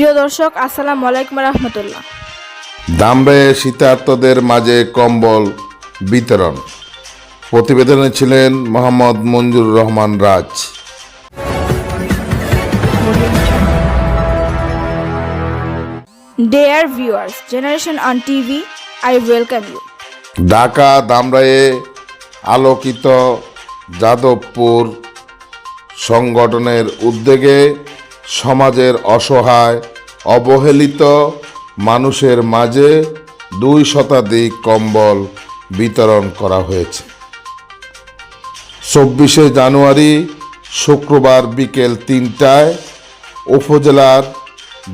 প্রিয় দর্শক আসসালামু আলাইকুম রহমতুল্লাহ। দামড়ে শীতার্তদের মাঝে কম্বল বিতরণ। প্রতিবেদনে ছিলেন মোহাম্মদ মঞ্জুর রহমান রাজ। Dear viewers, Generation on TV, I welcome you. Dhaka দামরায়ে আলোকিত যাদবপুর সংগঠনের উদ্যোগে সমাজের অসহায়, অবহেলিত মানুষের মাঝে দুই শতাধিক কম্বল বিতরণ করা হয়েছে। চব্বিশে জানুয়ারি শুক্রবার বিকেল তিনটায় উপজেলার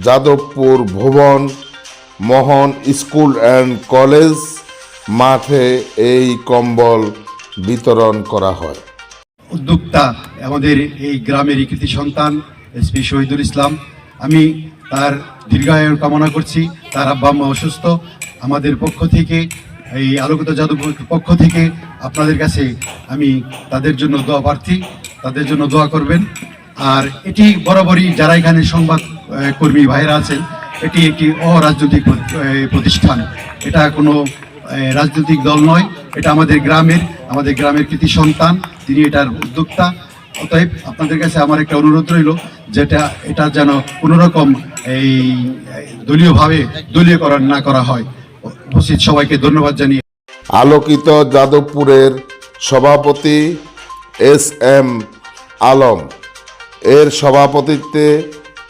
Jadavpur Bhuban Mohan school and college মাঠে এই কম্বল বিতরণ করা হয়। উদ্যোক্তা আমাদের এই গ্রামের কৃতি সন্তান এসপি শহীদুল ইসলাম। আমি তার দীর্ঘায়ুর কামনা করছি, তার আব্বা আম্মা অসুস্থ। আমাদের পক্ষ থেকে, এই আলোকিত যাদবপুর পক্ষ থেকে আপনাদের কাছে আমি তাদের জন্য দোয়া প্রার্থী, তাদের জন্য দোয়া করবেন। আর এটি বরাবরই যারা এখানে সংবাদ কর্মী ভাইরা আছেন, এটি একটি অরাজনৈতিক প্রতিষ্ঠান। এটা কোনো রাজনৈতিক দল নয়, এটা আমাদের গ্রামের আমাদের গ্রামের কৃতি সন্তান, তিনি এটার উদ্যোক্তা। অতএব আপনাদের কাছে আমার একটা অনুরোধ রইল, যেটা এটা যেন কোনো রকম এই দলীয়ভাবে দলীয়করণ না করা হয়। উপস্থিত সবাইকে ধন্যবাদ জানিয়ে। আলোকিত যাদবপুরের সভাপতি এস এম আলম। এর সভাপতিত্বে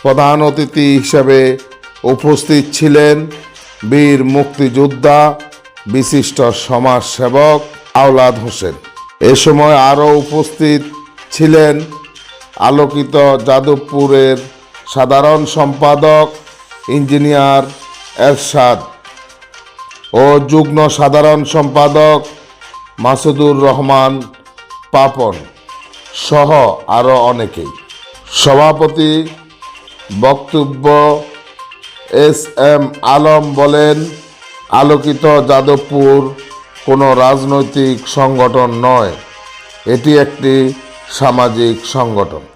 প্রধান অতিথি হিসেবে উপস্থিত ছিলেন বীর মুক্তিযোদ্ধা, বিশিষ্ট সমাজসেবক আওলাদ হোসেন। এ সময় আরও উপস্থিত ছিলেন আলোকিত যাদবপুরের সাধারণ সম্পাদক ইঞ্জিনিয়ার এরশাদ ও যুগ্ম সাধারণ সম্পাদক মাসুদুর রহমান পাপন সহ আরও অনেকেই। সভাপতি বক্তব্য এস এম আলম বলেন, আলোকিত যাদবপুর কোনো রাজনৈতিক সংগঠন নয়। এটি একটি সামাজিক সংগঠন।